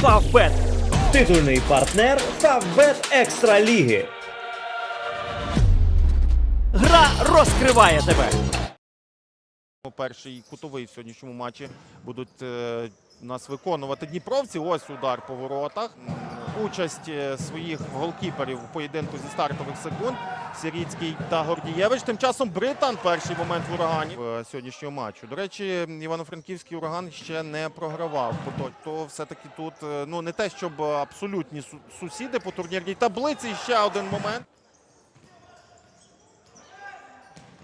Фавбет. Титульний партнер Фавбет Екстра Ліги. Гра розкриває тебе. Перший кутовий в сьогоднішньому матчі будуть е, нас виконувати дніпровці. Ось удар по воротах. Участь е, своїх голкіперів у поєдинку зі стартових секунд. Сіріцький та Гордієвич. Тим часом Британ перший момент в урагані в сьогоднішнього матчу. До речі, Івано-Франківський ураган ще не програвав. То, все-таки тут е, ну не те, щоб абсолютні сусіди по турнірній таблиці. Ще один момент.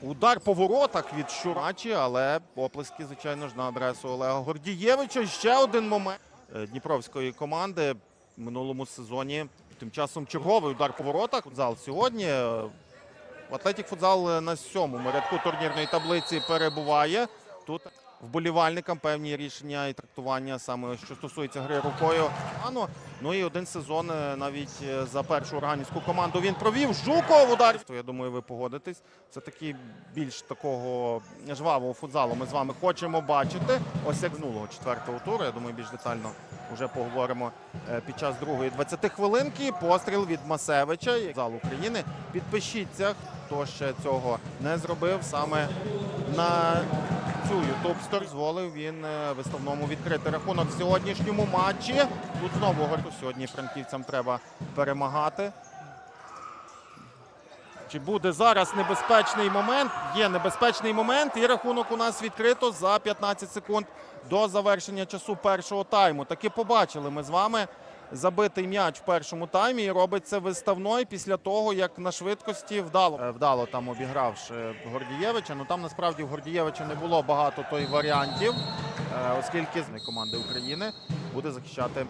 Удар по воротах від Шурачі, але оплески, звичайно ж, на адресу Олега Гордієвича. Ще один момент е, дніпровської команди минулому сезоні. Тим часом черговий удар по воротах. Футзал сьогодні. Атлетік футзал на сьомому рядку турнірної таблиці перебуває. Тут вболівальникам певні рішення і трактування саме що стосується гри рукою. Ану, ну і один сезон е, навіть е, за першу органівську команду він провів. Жуков удар. Я думаю, ви погодитесь. Це таки більш такого жвавого футзалу. Ми з вами хочемо бачити. Ось як з четвертого туру. Я думаю, більш детально вже поговоримо е, під час другої 20 хвилинки. Постріл від Масевича зал України. Підпишіться, хто ще цього не зробив саме на цю ютуб стор дозволив він е, виставному відкрити рахунок в сьогоднішньому матчі. Тут знову горту сьогодні франківцям треба перемагати. Чи буде зараз небезпечний момент? Є небезпечний момент, і рахунок у нас відкрито за 15 секунд до завершення часу першого тайму. Таки побачили ми з вами забитий м'яч в першому таймі. І робить це виставною після того, як на швидкості вдало. Е, вдало там обігравши Гордієвича. Ну там насправді в Гордієвича не було багато той варіантів, е, оскільки з команди України буде захищати е,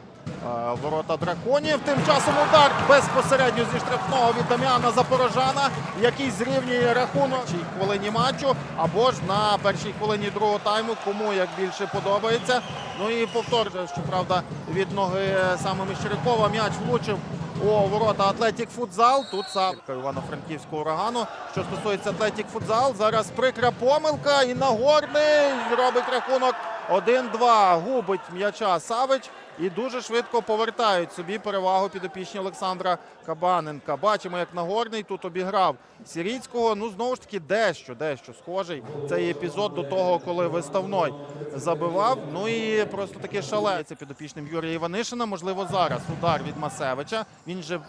ворота драконів. Тим часом удар безпосередньо зі штрафного від Дам'яна Запорожана, який зрівнює рахунок цій хвилині матчу або ж на першій хвилині другого тайму, кому як більше подобається. Ну і повтор, щоправда, від ноги саме Мещерякова м'яч влучив у ворота Атлетік Футзал. Тут сам Івано-Франківського урагану. Що стосується Атлетік Футзал, зараз прикра помилка і Нагорний робить рахунок 1-2. Губить м'яча Савич і дуже швидко повертають собі перевагу підопічні Олександра Кабаненка. Бачимо, як Нагорний тут обіграв Сіріцького. Ну знову ж таки, дещо, дещо схожий цей епізод до того, коли виставной забивав. Ну і просто таки шале. Це підопічним Юрія Іванишина. Можливо, зараз удар від Масевича. Він же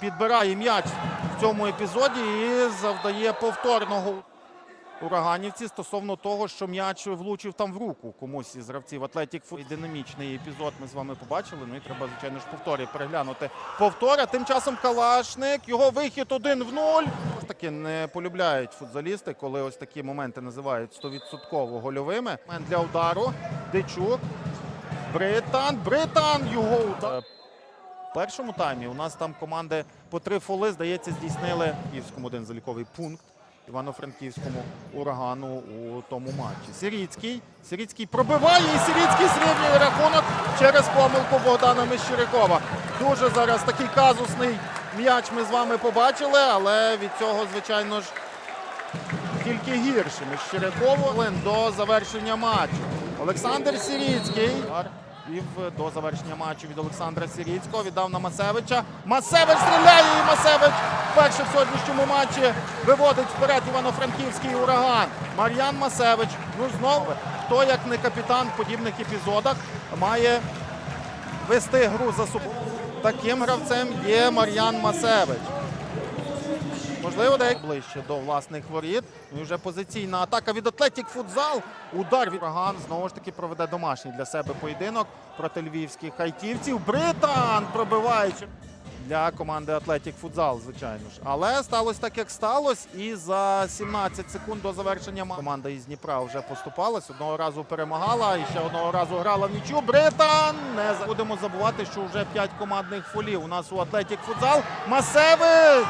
підбирає м'яч в цьому епізоді і завдає повторного. Ураганівці стосовно того, що м'яч влучив там в руку комусь із гравців Атлетік Фу. Динамічний епізод ми з вами побачили. Ну і треба, звичайно ж, повторі переглянути. Повтора. Тим часом Калашник. Його вихід один в нуль. Таки не полюбляють футзалісти, коли ось такі моменти називають 100% гольовими. Момент для удару. Дичук. Британ. Британ. Його удар. В першому таймі у нас там команди по три фоли, здається, здійснили Київському один заліковий пункт. Івано-Франківському урагану у тому матчі. Сіріцький. Сіріцький пробиває і Сіріцький зрівнює рахунок через помилку Богдана Мещерякова. Дуже зараз такий казусний м'яч ми з вами побачили, але від цього, звичайно ж, тільки гірше. Мещерякову до завершення матчу. Олександр Сіріцький. Удар Вів до завершення матчу від Олександра Сіріцького. Віддав на Масевича. Масевич стріляє і Масевич вперше в сьогоднішньому матчі виводить вперед Івано-Франківський ураган. Мар'ян Масевич. Ну знову хто як не капітан в подібних епізодах має вести гру за собою. Таким гравцем є Мар'ян Масевич. Можливо, де ближче до власних воріт. Ну і вже позиційна атака від Атлетік Футзал. Удар від Роган знову ж таки проведе домашній для себе поєдинок проти львівських хайтівців. Британ пробиваючи для команди Атлетік Футзал, звичайно ж. Але сталося так, як сталося. І за 17 секунд до завершення ма- команда із Дніпра вже поступалась. Одного разу перемагала і ще одного разу грала в нічу. Британ! Не будемо забувати, що вже 5 командних фолів. У нас у Атлетік Футзал. Масевич!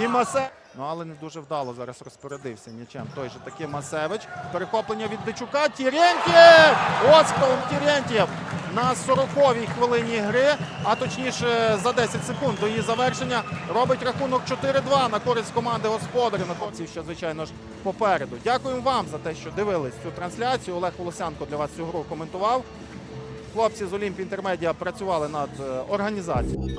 І Масе. Ну, але не дуже вдало зараз розпорядився нічим. Той же таки Масевич. Перехоплення від Дичука. Тірентєв! Оскар Тірентєв на 40-й хвилині гри, а точніше за 10 секунд до її завершення, робить рахунок 4-2 на користь команди господарів. На що звичайно ж попереду. Дякуємо вам за те, що дивились цю трансляцію. Олег Волосянко для вас цю гру коментував. Хлопці з Олімп Інтермедіа працювали над е, організацією.